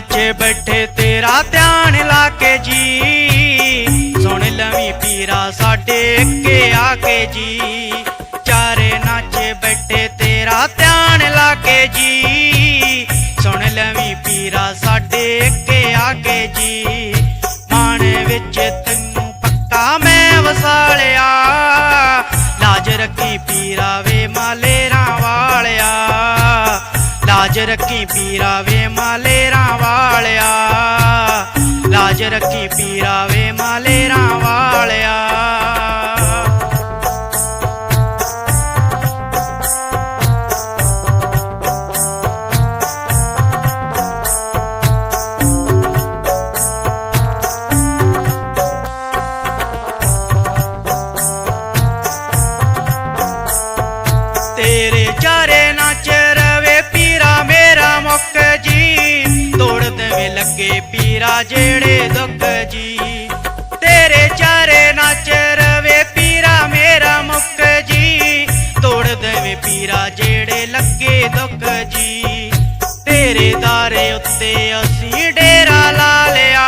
ਨਾਚੇ ਬੈਠੇ ਤੇਰਾ ਧਿਆਨ ਲਾ ਕੇ ਜੀ। ਸੁਣ ਲਵੀਂ ਪੀਰਾ ਸਾਡੇ ਅੱਗੇ ਆ ਕੇ ਜੀ। ਚਾਰੇ ਨਾਚੇ ਬੈਠੇ ਤੇਰਾ ਧਿਆਨ ਲਾ ਕੇ ਜੀ। ਸੁਣ ਲਵੀਂ ਪੀਰਾ ਸਾਡੇ ਅੱਗੇ ਆ ਕੇ ਜੀ। ਮਾਣ ਵਿੱਚ ਤੈਨੂੰ ਪੱਕਾ ਮੈਂ ਵਸਾਲਿਆ। ਲਾਜ ਰੱਖੀ ਪੀਰਾ ਵੇ ਮਾਲੇਰਾਂ ਵਾਲਿਆ। ਲਾਜ ਰੱਖੀ ਪੀਰਾ ਵੇ ਮਾਲੇਰਾ ਪੀਰਾ ਵੇ ਮਾਲੇਰਾਂ ਵਾਲਿਆ। ਤੇਰੇ ਚਾਰੇ ਨਾਚ ਰਵੇ ਪੀਰਾ, ਮੇਰਾ ਮੁੱਕ ਜੀ। ਤੋੜ ਦੇਵੇ ਲੱਗੇ ਪੀਰਾ, ਜਿਹੜੇ ਦੁੱਖ ਜੀ। ਤੇਰੇ ਚਾਰੇ ਨਾਚ ਰਵੇ ਪੀਰਾ ਮੇਰਾ ਮੁੱਕ ਜੀ। ਤੋੜ ਦੇਵੇ ਪੀਰਾ ਜਿਹੜੇ ਲੱਗੇ ਦੁੱਖ ਜੀ। ਤੇਰੇ ਦਾਰੇ ਉੱਤੇ ਅਸੀਂ ਡੇਰਾ ਲਾ ਲਿਆ।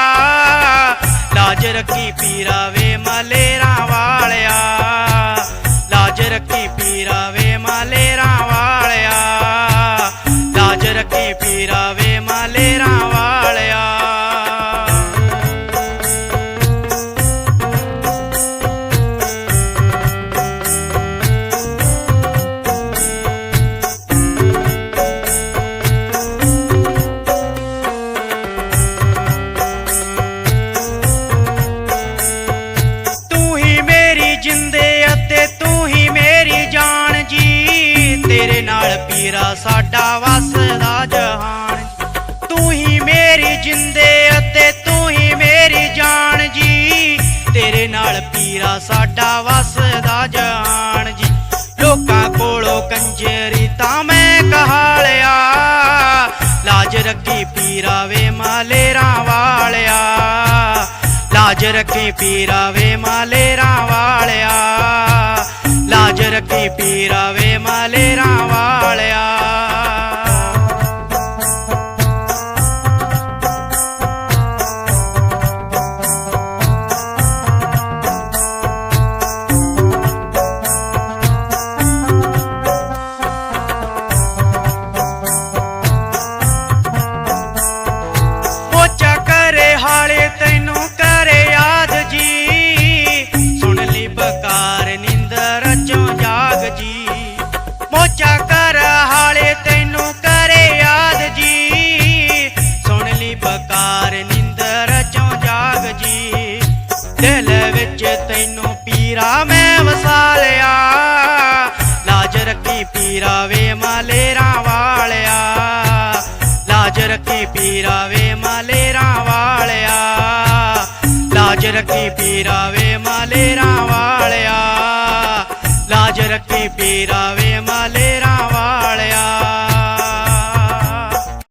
ਲਾਜ ਰੱਖੀ ਪੀਰਾ ਵੇ ਮਲੇਰਾਂ ਪੀਰਾ ਸਾਡਾ ਵਸਦਾ ਜਹਾਨ। ਤੂੰ ਹੀ ਮੇਰੀ ਜਿੰਦੇ ਅਤੇ ਤੂੰ ਹੀ ਮੇਰੀ ਜਾਨ ਜੀ। ਤੇਰੇ ਨਾਲ ਪੀਰਾ ਸਾਡਾ ਵਸਦਾ ਜਹਾਨ ਜੀ। ਲੋਕਾਂ ਕੋਲੋਂ ਕੰਜਰੀ ਤਾਂ ਮੈਂ ਕਹਾ ਲਿਆ ਲਾਜ ਰੱਖੀ ਪੀਰਾ ਵੇ ਮਾਲੇਰਾ ਵਾਲਿਆ। ਲਾਜ ਰੱਖੀ ਪੀਰਾ ਵੇ ਮਾਲੇਰਾ ਵਾਲਿਆ। ਲਾਜ ਰੱਖੀ ਪੀਰਾ ਵੇ ਮਾਲੇਰਾਂ ਹਾਲੇ ਤੈਨੂੰ ਕਰੇ ਯਾਦ ਜੀ। ਸੁਣ ਲਈ ਬਕਾਰ ਨਿੰਦਰ ਚੋਂ ਜਾਗ ਜੀ। ਮੋਚਾ ਕਰ ਹਾਲੇ ਤੈਨੂੰ ਕਰੇ ਯਾਦ ਜੀ। ਸੁਣ ਲਈ ਬਕਾਰ ਨਿੰਦਰ ਚੋਂ ਜਾਗ ਜੀ। ਦਿਲ ਵਿੱਚ ਤੈਨੂੰ ਪੀਰਾ ਮੈਂ ਵਸਾ ਲਿਆ ਲਾਜ ਰੱਖੀ ਪੀਰਾ ਵੇ ਮਾਲੇਰਾਂ ਵਾਲਿਆ। ਲਾਜ ਰੱਖੀ ਪੀਰਾ ਵੇ ਮਾਲੇਰਾਂ ਵਾਲਿਆ। ਰੱਖੀ ਪੀਰਾ ਵੇ ਮਾਲੇਰਾਂ ਵਾਲਿਆ। ਲਾਜ ਰੱਖੀ ਪੀਰਾ